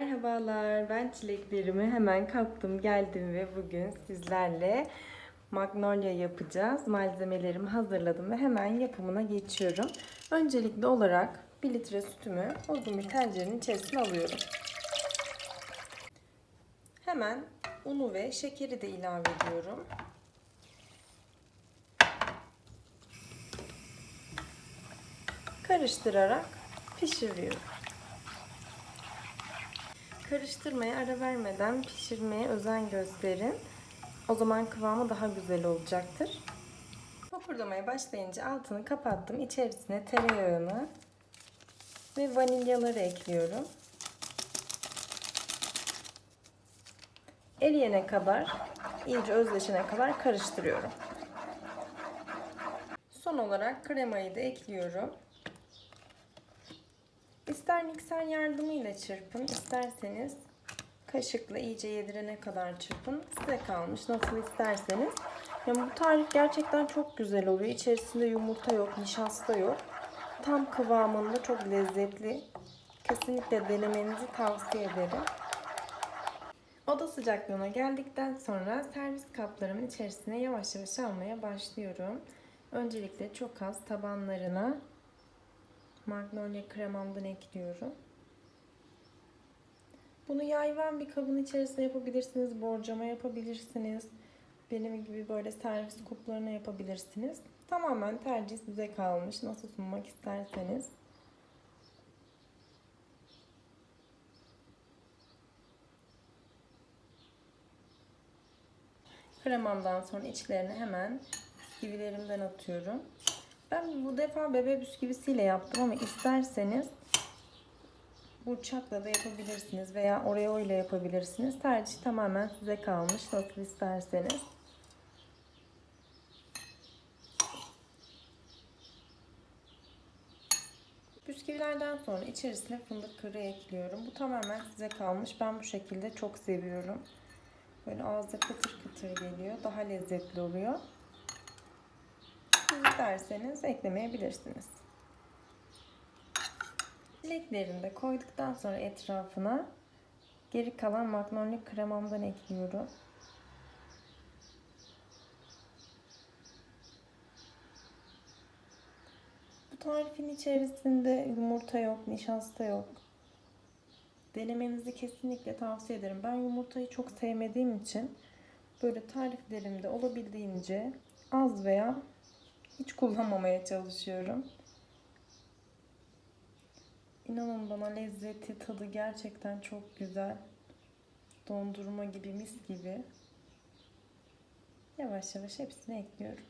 Merhabalar, ben çileklerimi hemen kaptım, geldim ve bugün sizlerle magnolia yapacağız. Malzemelerimi hazırladım ve hemen yapımına geçiyorum. Öncelikli olarak 1 litre sütümü uzun bir tencerenin içerisine alıyorum. Hemen unu ve şekeri de ilave ediyorum. Karıştırarak pişiriyorum. Karıştırmaya ara vermeden pişirmeye özen gösterin. O zaman kıvamı daha güzel olacaktır. Fokurdamaya başlayınca altını kapattım. İçerisine tereyağını ve vanilyaları ekliyorum. Eriyene kadar, iyice özleşene kadar karıştırıyorum. Son olarak kremayı da ekliyorum. İster mikser yardımıyla çırpın, isterseniz kaşıkla iyice yedirene kadar çırpın. Size kalmış nasıl isterseniz. Yani bu tarif gerçekten çok güzel oluyor. İçerisinde yumurta yok, nişasta yok. Tam kıvamında çok lezzetli. Kesinlikle denemenizi tavsiye ederim. Oda sıcaklığına geldikten sonra servis kaplarımın içerisine yavaş yavaş almaya başlıyorum. Öncelikle çok az tabanlarına magnolia kremamdan ekliyorum. Bunu yayvan bir kabın içerisine yapabilirsiniz, borcama yapabilirsiniz. Benim gibi böyle servis kuplarına yapabilirsiniz. Tamamen tercih size kalmış. Nasıl sunmak isterseniz. Kremamdan sonra içlerine hemen bisküvilerimden atıyorum. Ben bu defa bebe bisküvisiyle yaptım ama isterseniz burçakla da yapabilirsiniz veya oreo ile yapabilirsiniz. Tercih tamamen size kalmış. Nasıl isterseniz. Bisküvilerden sonra içerisine fındık kırığı ekliyorum. Bu tamamen size kalmış. Ben bu şekilde çok seviyorum. Böyle ağızda kıtır kıtır geliyor. Daha lezzetli oluyor. Siz eklemeyebilirsiniz. Çileklerini de koyduktan sonra etrafına geri kalan magnolia kremamdan ekliyorum. Bu tarifin içerisinde yumurta yok, nişasta yok. Denemenizi kesinlikle tavsiye ederim. Ben yumurtayı çok sevmediğim için böyle tariflerimde olabildiğince az veya hiç kullanmamaya çalışıyorum. İnanın bana lezzeti, tadı gerçekten çok güzel. Dondurma gibi, mis gibi. Yavaş yavaş hepsini ekliyorum.